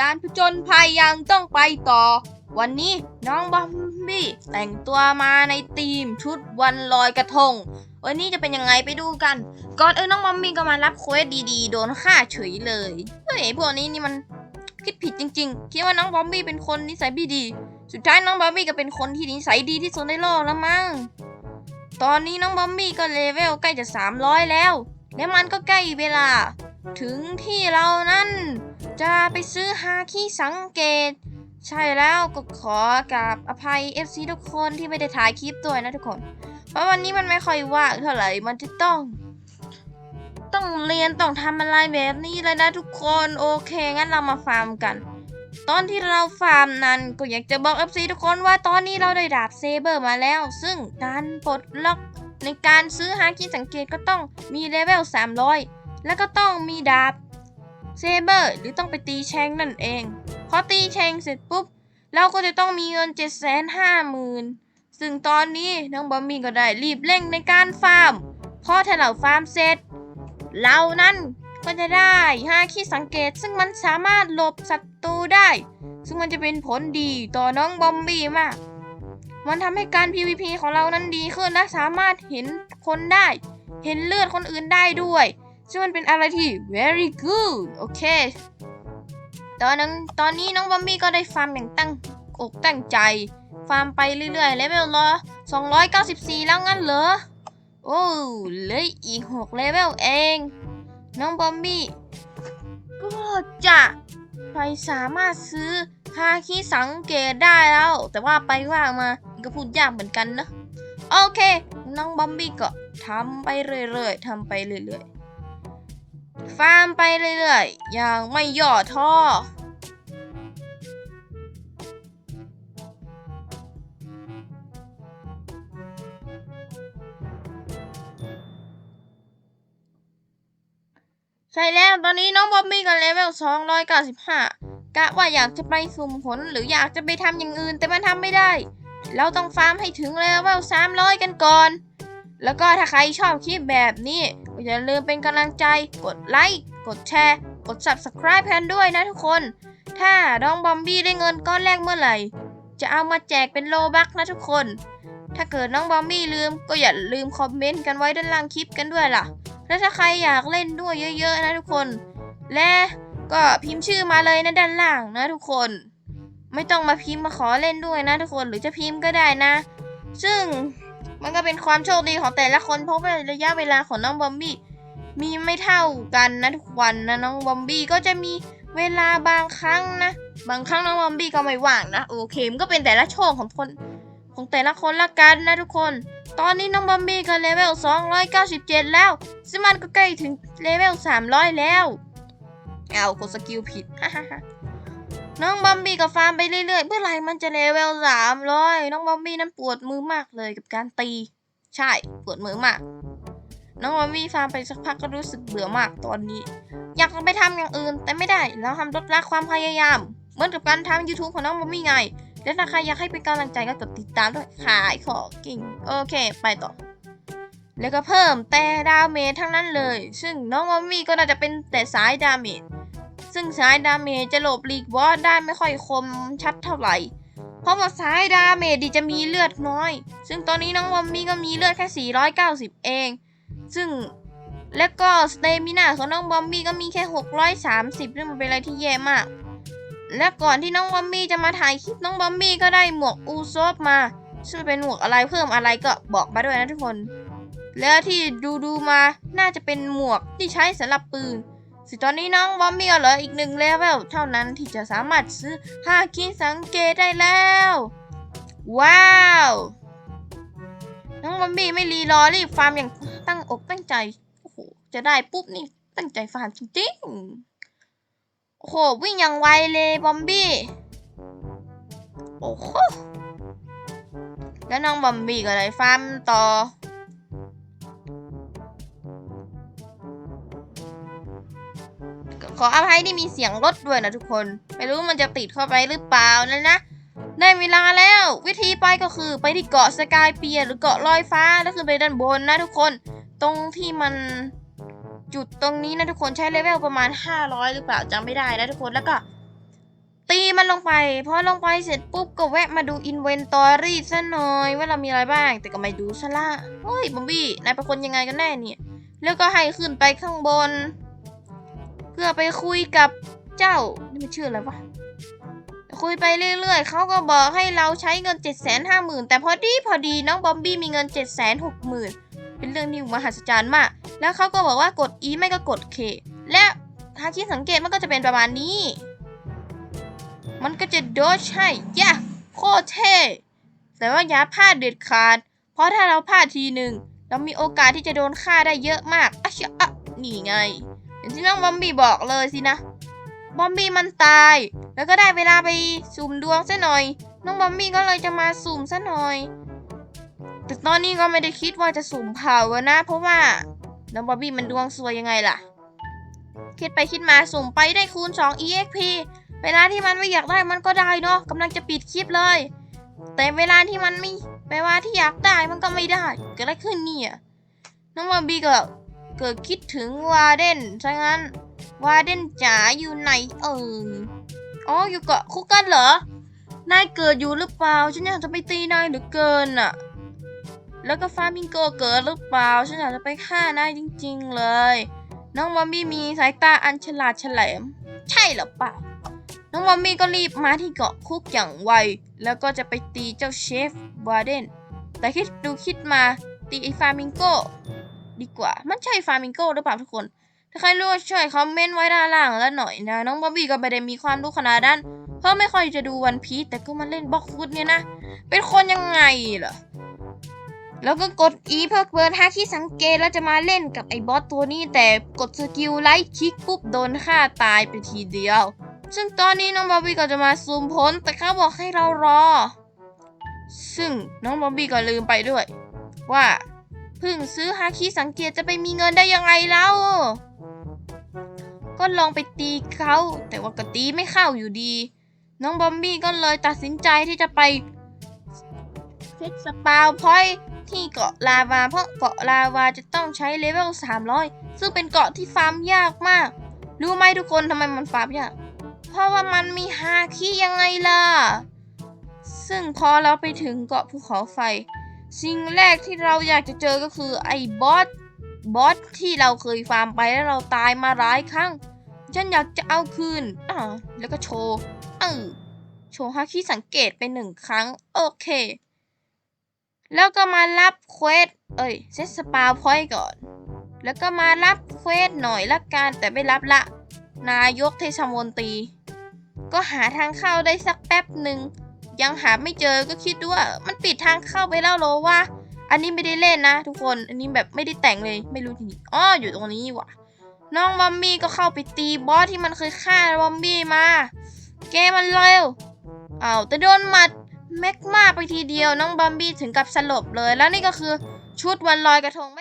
การผจญภัยยังต้องไปต่อ วันนี้น้องบอมบี้แต่งตัวมาในธีมชุดวันลอยกระทง วันนี้จะเป็นยังไงไปดูกัน ก่อนเออน้องบอมบี้ก็มารับเควสดีๆ โดนฆ่าเฉยเลย เฮ้ยพวกนี้นี่มันคิดผิดจริงๆ คิดว่าน้องบอมบี้เป็นคนนิสัยไม่ดี สุดท้ายน้องบอมบี้ก็เป็นคนที่นิสัยดีที่สุดในโลกแล้วมั้ง ตอนนี้น้องบอมบี้ก็เลเวลใกล้จะ 300 แล้ว และมันก็ใกล้เวลา ถึงที่เรานั้น จะไปซื้อฮาคิสังเกต ใช่แล้วก็ขอกับอภัย FC ทุกคนที่ไม่ได้ถ่ายคลิปด้วยนะทุกคน เพราะวันนี้มันไม่ค่อยว่างเท่าไหร่มันจะต้อง ต้องเรียนต้องทำอะไรแบบนี้เลยนะทุกคนโอเค งั้นเรามาฟาร์มกัน ตอนที่เราฟาร์มนั้นก็อยากจะบอก FC ทุกคนว่าตอนนี้เราได้ดาบเซเบอร์มาแล้ว ซึ่งการปลดล็อกในการซื้อฮาคิสังเกตก็ต้องมีเลเวล300 แล้วก็ต้องมีดาบ เซเบอร์หรือต้องไปตีแชงนั่นเอง พอตีแชงเสร็จปุ๊บ เราก็จะต้องมีเงิน 750,000 ซึ่งตอนนี้น้องบอมมี่ก็ได้รีบเร่งในการฟาร์ม พอถ้าเราฟาร์มเสร็จ เรานั้นก็จะได้ฮาคิสังเกตซึ่งมันสามารถหลบศัตรูได้ ซึ่งมันจะเป็นผลดีต่อน้องบอมบี้มาก มันทำให้การ PVP ของเรานั้นดีขึ้นและสามารถเห็นคนได้ เห็นเลือดคนอื่นได้ด้วย ซึ่งมันเป็นอะไรที่ very good โอเค ตอนนั้นตอนนี้น้องบอมบี้ก็ได้ฟาร์มอย่างตั้งอกตั้งใจ ฟาร์มไปเรื่อยๆเลเวลละ294 แล้วงั้นเหรอ โอ้เหลืออีก 6 เลเวลเอง น้องบอมบี้ก็จะไปสามารถซื้อฮาคิสังเกตได้แล้ว แต่ว่าไปว่ามาก็พูดยากเหมือนกันนะ โอเค น้องบอมบี้ก็ทำไปเรื่อยๆทำไปเรื่อยๆ ฟาร์มไปเรื่อยๆ อย่างไม่ย่อท้อ ใช่แล้ว ตอนนี้น้องบอบบี้ก็เลเวล 295 กะว่าอยากจะไปสุ่มผลหรืออยากจะไปทำอย่างอื่น แต่มันทำไม่ได้ เราต้องฟาร์มให้ถึงเลเวล 300 กันก่อน แล้วก็ถ้าใครชอบคลิปแบบนี้ก็อย่าลืมเป็นกำลังใจ กดไลค์ กดแชร์ กด subscribe แพนด้วยนะทุกคน ถ้าน้องบอมบี้ได้เงินก้อนแรกเมื่อไหร่ จะเอามาแจกเป็นโลบักนะทุกคน ถ้าเกิดน้องบอมบี้ลืมก็อย่าลืมคอมเมนต์กันไว้ด้านล่างคลิปกันด้วยล่ะ และถ้าใครอยากเล่นด้วยเยอะๆนะทุกคน และก็พิมพ์ชื่อมาเลยนะด้านล่างนะทุกคน ไม่ต้องมาพิมพ์มาขอเล่นด้วยนะทุกคนหรือจะพิมพ์ก็ได้นะ ซึ่ง มันก็เป็นความโชคดีของแต่ละคนเพราะว่าระยะเวลาของน้องบอมบี้มีไม่เท่ากันนะทุกวันนะน้องบอมบี้ก็จะมีเวลาบางครั้งนะ บางครั้งน้องบอมบี้ก็ไม่ว่างนะโอเคมันก็เป็นแต่ละโชคของคนของแต่ละคนละกันนะทุกคน ตอนนี้น้องบอมบี้ก็เลเวล 297 แล้วซึ่งมันก็ใกล้ถึงเลเวล 300 แล้ว เอากดสกิลผิดฮ่าฮ่าฮ่า น้องบอมบี้ก็ฟาร์มไปเรื่อยๆ เมื่อไหร่มันจะเลเวล300น้องบอมบี้นั้นปวดมือมากเลยกับการตี ใช่ปวดมือมาก น้องบอมบี้ฟาร์มไปสักพักก็รู้สึกเบื่อมากตอนนี้ อยากไปทำอย่างอื่นแต่ไม่ได้แล้วทำลดละความพยายาม เหมือนกับการทำ YouTube ของน้องบอมบี้ไง และถ้าใครอยากให้เป็นกำลังใจก็กดติดตามด้วยขายของกิ่งโอเค ไปต่อแล้วก็เพิ่มแต่ดาเมจทั้งนั้นเลย ซึ่งน้องมอมมี่ก็น่าจะเป็นแต่สายดาเมจ ซึ่งสายดาเมจจะหลบหลีกบอสได้ไม่ค่อยคมชัดเท่าไหร่ เพราะว่าสายดาเมจดีจะมีเลือดน้อย ซึ่งตอนนี้น้องมอมมี่ก็มีเลือดแค่ 490 เอง ซึ่งและก็สเตมินาของน้องบอมบี้ก็มีแค่ 630ซึ่งมันเป็นอะไรที่แย่มาก และก่อนที่น้องบอมบี้จะมาถ่ายคลิปน้องบอมบี้ก็ได้หมวกอูซบมาซึ่งเป็นหมวกอะไรเพิ่มอะไรก็บอกมาด้วยนะทุกคน แล้วที่ดูดูๆมาน่าจะเป็นหมวกที่ใช้สำหรับปืน สิตอนนี้น้องบอมบี้ก็เหลืออีกหนึ่งเลเวลเท่านั้นที่จะสามารถซื้อฮาคิสังเกตได้แล้ว ว้าวน้องบอมบี้ไม่รีรอรีบฟาร์มอย่างตั้งอกตั้งใจโอ้โหจะได้ปุ๊บนี่ตั้งใจฟาร์มจริงๆโอ้โหวิ่งอย่างไวเลยบอมบี้โอ้โหแล้วน้องบอมบี้ก็เลยฟาร์มต่อ ออภัยที่มีเสียงรถด้วยนะทุกคน ไม่รู้มันจะติดเข้าไปหรือเปล่านะนะ ได้เวลาแล้ว วิธีไปก็คือไปที่เกาะสกายเปียร์หรือเกาะลอยฟ้าแล้วคือไปด้านบนนะทุกคน ตรงที่มันจุดตรงนี้นะทุกคนใช้เลเวลประมาณ 500 หรือเปล่าจำไม่ได้นะทุกคนแล้วก็ ตีมันลงไปพอลงไปเสร็จปุ๊บก็แวะมาดูอินเวนตอรี่ซะหน่อยว่าเรามีอะไรบ้าง แต่ก็ไม่ดูซะละเฮ้ยบอมบี้นายเป็นคนยังไงกันแน่เนี่ยแล้วก็ให้ขึ้นไปข้างบน เพื่อไปคุยกับเจ้า นี่มันชื่ออะไรวะ คุยไปเรื่อยๆ เขาก็บอกให้เราใช้เงิน 7 5 0 0 0 0 แต่พอดีพอดีน้องบอมบี้มีเงิน 7 6 0 0 0 0 เป็นเรื่องที่มหัศจรรย์มาก แล้วเขาก็บอกว่ากด E ไม่ก็กด K และถ้าคิดสังเกตมันก็จะเป็นประมาณนี้ มันก็จะโดชให้ยะโคตรเท่แต่ว่าอย่าพลาดเด็ดขาด เพราะถ้าเราพลาดทีหนึ่งเรามีโอกาสที่จะโดนฆ่าได้เยอะมากอะชยอะนี่ไง อย่างที่น้องบอมบี้บอกเลยสินะ บอมบี้มันตาย แล้วก็ได้เวลาไปสุ่มดวงซะหน่อย น้องบอมบี้ก็เลยจะมาสุ่มซะหน่อย แต่ตอนนี้ก็ไม่ได้คิดว่าจะสุ่มเผาอะนะ เพราะว่าน้องบอมบี้มันดวงซวยยังไงล่ะ คิดไปคิดมาสุ่มไปได้คูณ 2 exp เวลาที่มันไม่อยากได้มันก็ได้เนาะกำลังจะปิดคลิปเลย แต่เวลาที่มันไม่เวลาที่อยากได้มันก็ไม่ได้เกิดอะไรขึ้นเนี่ย น้องบอมบี้ก็ เกิดคิดถึงวาเดนซะงั้น วาเดนจ๋าอยู่ไหนเอ่ยอ๋ออยู่เกาะคุกกันเหรอ นายเกิดอยู่หรือเปล่า ฉันอยากจะไปตีนายเหลือเกินอะแล้วก็ฟามิงโกเกิดหรือเปล่า ฉันอยากจะไปฆ่านายจริง ๆ เลย น้องบอมบี้มีสายตาอันฉลาดเฉลม ใช่หรือเปล่า น้องบอมบี้ก็รีบมาที่เกาะคุกอย่างไว แล้วก็จะไปตีเจ้าเชฟวาเดน แต่คิดดูคิดมาตีไอ้ฟามิงโก ดีกว่า มันใช่ฟามิงโกหรือเปล่าทุกคน ถ้าใครรู้ช่วยคอมเมนต์ไว้ด้านล่างแล้วหน่อยนะ น้องบอบบี้ก็ไม่ได้มีความรู้ขนาดนั้น เพราะไม่ค่อยจะดูวันพีซแต่ก็มาเล่นบล็อกฟุตเนี่ยนะ เป็นคนยังไงเหรอ แล้วก็กด E เพื่อเปิดฮาคิสังเกตแล้วจะมาเล่นกับไอ้บอสตัวนี้แต่กดสกิลไลท์คลิกปุ๊บโดนฆ่าตายไปทีเดียว ซึ่งตอนนี้น้องบอบบี้ก็จะมาซูมพ้นแต่เขาบอกให้เรารอ ซึ่งน้องบอบบี้ก็ลืมไปด้วย ว่า พิ่งซื้อฮาคิสังเกตจะไปมีเงินได้ยังไงแล้วก็ลองไปตีเขาแต่ว่าก็ตีไม่เข้าอยู่ดี น้องบอมบี้ก็เลยตัดสินใจที่จะไปเซ็ตสปาวพอยที่เกาะลาวา เพราะเกาะลาวาจะต้องใช้เลเวล 300 ซึ่งเป็นเกาะที่ฟาร์มยากมาก รู้ไหมทุกคนทำไมมันฟาร์มยาก เพราะว่ามันมีฮาคิยังไงล่ะ ซึ่งพอเราไปถึงเกาะภูเขาไฟ สิ่งแรกที่เราอยากจะเจอก็คือไอ้บอสบอสที่เราเคยฟาร์มไปแล้วเราตายมาหลายครั้ง ฉันอยากจะเอาคืนอ่าแล้วก็โชว์เออโชว์ฮาคิสังเกตไปหนึ่งครั้ง โอเค แล้วก็มารับเควสเอ้ยเซตสปาพอยต์ก่อน แล้วก็มารับเควสหน่อยละกันแต่ไม่รับละ นายกเทศมนตรี ก็หาทางเข้าได้สักแป๊บหนึ่ง ยังหาไม่เจอก็คิดดูว่ามันปิดทางเข้าไปแล้วเหรอวะอันนี้ไม่ได้เล่นนะ ทุกคน อันนี้แบบไม่ได้แต่งเลย ไม่รู้จริงอ๋ออยู่ตรงนี้ว่ะ น้องบอมบี้ก็เข้าไปตีบอสที่มันเคยฆ่าบอมบี้มา เกมมันเร็วอ้าวแต่โดนหมัดแม็กมาไปทีเดียวน้องบอมบี้ถึงกับสลบเลย แล้วนี่ก็คือชุดวันลอยกระทงไม่